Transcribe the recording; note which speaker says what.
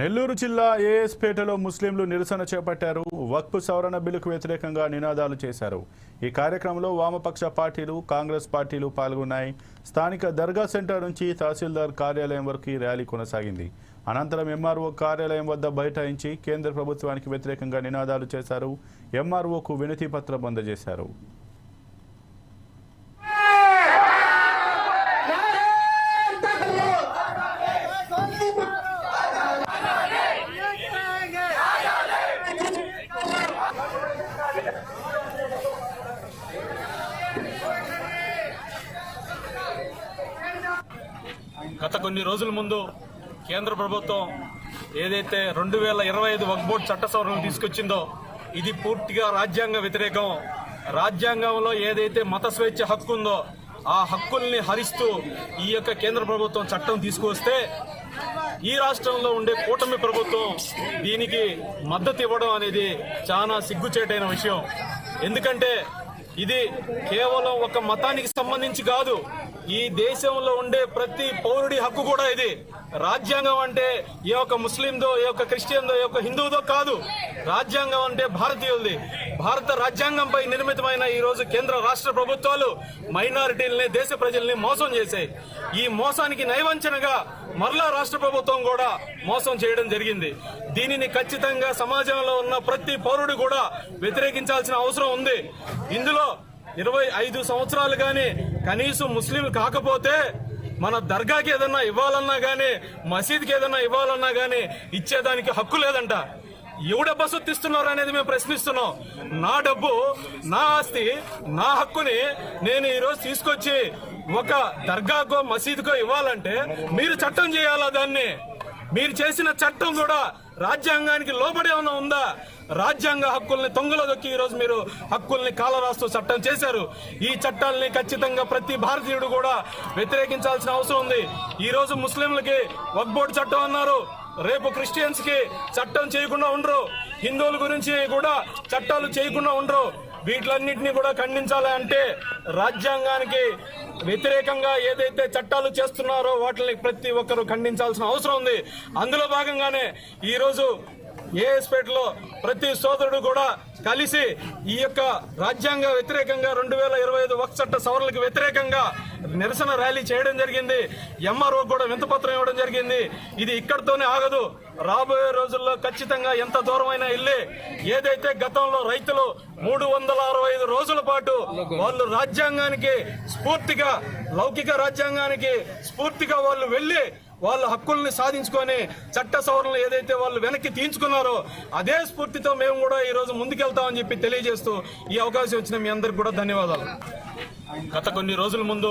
Speaker 1: నెల్లూరు జిల్లా ఏఎస్పేటలో ముస్లింలు నిరసన చేపట్టారు. వక్ఫ్ సవరణ బిల్లుకు వ్యతిరేకంగా నినాదాలు చేశారు. ఈ కార్యక్రమంలో వామపక్ష పార్టీలు కాంగ్రెస్ పార్టీలు పాల్గొన్నాయి. స్థానిక దర్గా సెంటర్ నుంచి తహసీల్దార్ కార్యాలయం వరకు ఈ ర్యాలీ కొనసాగింది. అనంతరం ఎంఆర్ఓ కార్యాలయం వద్ద బైఠాయించి కేంద్ర ప్రభుత్వానికి వ్యతిరేకంగా నినాదాలు చేశారు. ఎంఆర్ఓకు వినతి పత్రం అందజేశారు.
Speaker 2: గత కొన్ని రోజుల ముందు కేంద్ర ప్రభుత్వం ఏదైతే రెండు వేల ఇరవై ఐదు వక్బోర్డ్ చట్ట సవరణ తీసుకొచ్చిందో ఇది పూర్తిగా రాజ్యాంగ వ్యతిరేకం. రాజ్యాంగంలో ఏదైతే మత స్వేచ్ఛ హక్కు ఉందో ఆ హక్కుల్ని హరిస్తూ ఈ యొక్క కేంద్ర ప్రభుత్వం చట్టం తీసుకువస్తే ఈ రాష్ట్రంలో ఉండే కూటమి ప్రభుత్వం దీనికి మద్దతు ఇవ్వడం అనేది చాలా సిగ్గుచేటైన విషయం. ఎందుకంటే ఇది కేవలం ఒక మతానికి సంబంధించి కాదు ఈ దేశంలో ఉండే ప్రతి పౌరుడి హక్కు కూడా ఇది. రాజ్యాంగం అంటే ఏ ఒక్క ముస్లిందో ఏ ఒక్క క్రిస్టియన్దో ఏ ఒక్క హిందువుదో కాదు. రాజ్యాంగం అంటే భారతీయులది. భారత రాజ్యాంగంపై నిర్మితమైన ఈ రోజు కేంద్ర రాష్ట్ర ప్రభుత్వాలు మైనారిటీలని దేశ ప్రజల్ని మోసం చేశాయి. ఈ మోసానికి నైవంచనగా మరలా రాష్ట్ర ప్రభుత్వం కూడా మోసం చేయడం జరిగింది. దీనిని ఖచ్చితంగా సమాజంలో ఉన్న ప్రతి పౌరుడు కూడా వ్యతిరేకించాల్సిన అవసరం ఉంది. ఇందులో ఇరవై ఐదు సంవత్సరాలు కానీ కనీసం ముస్లింలు కాకపోతే మన దర్గాకి ఏదన్నా ఇవ్వాలన్నా కానీ మసీద్కి ఏదన్నా ఇవ్వాలన్నా కానీ ఇచ్చేదానికి హక్కు లేదంట. ఎవడ బసొత్తిస్తున్నారు అనేది మేము ప్రశ్నిస్తున్నాం. నా డబ్బు నా ఆస్తి నా హక్కుని నేను ఈరోజు తీసుకొచ్చి ఒక దర్గాకో మసీదుకో ఇవ్వాలంటే మీరు చట్టం చేయాలా దాన్ని? మీరు చేసిన చట్టం కూడా రాజ్యాంగానికి లోబడి ఏమైనా ఉందా? రాజ్యాంగ హక్కుల్ని తొంగలో దొక్కి ఈరోజు మీరు హక్కుల్ని కాలరాస్తూ చట్టం చేశారు. ఈ చట్టాలని ఖచ్చితంగా ప్రతి భారతీయుడు కూడా వ్యతిరేకించాల్సిన అవసరం ఉంది. ఈరోజు ముస్లింలకి వక్బోర్డు చట్టం అన్నారు. రేపు క్రిస్టియన్స్కి చట్టం చేయకుండా ఉండరు. హిందువుల గురించి కూడా చట్టాలు చేయకుండా ఉండరు. వీటిలన్నింటినీ కూడా ఖండించాలి అంటే రాజ్యాంగానికి వ్యతిరేకంగా ఏదైతే చట్టాలు చేస్తున్నారో వాటిని ప్రతి ఒక్కరూ ఖండించాల్సిన అవసరం ఉంది. అందులో భాగంగానే ఈరోజు ఏఎస్పేటలో ప్రతి సోదరుడు కూడా కలిసి ఈ యొక్క రాజ్యాంగ వ్యతిరేకంగా రెండు వేల ఇరవై ఐదు వక్ చట్ట సవరణలకు వ్యతిరేకంగా నిరసన ర్యాలీ చేయడం జరిగింది. ఎంఆర్ఓ కూడా వింతపత్రం ఇవ్వడం జరిగింది. ఇది ఇక్కడితోనే ఆగదు. రాబోయే రోజుల్లో ఖచ్చితంగా ఎంత దూరమైనా వెళ్ళి ఏదైతే గతంలో రైతులు మూడు వందల అరవై ఐదు రోజుల పాటు వాళ్ళు రాజ్యాంగానికి స్ఫూర్తిగా లౌకిక రాజ్యాంగానికి స్ఫూర్తిగా వాళ్ళు వెళ్ళి వాళ్ళ హక్కుల్ని సాధించుకొని చట్ట సవరణలు ఏదైతే వాళ్ళు వెనక్కి తీయించుకున్నారో అదే స్ఫూర్తితో మేము కూడా ఈ రోజు ముందుకెళ్తామని చెప్పి తెలియజేస్తూ ఈ అవకాశం ఇచ్చిన మీ అందరికి కూడా ధన్యవాదాలు. గత కొన్ని రోజుల ముందు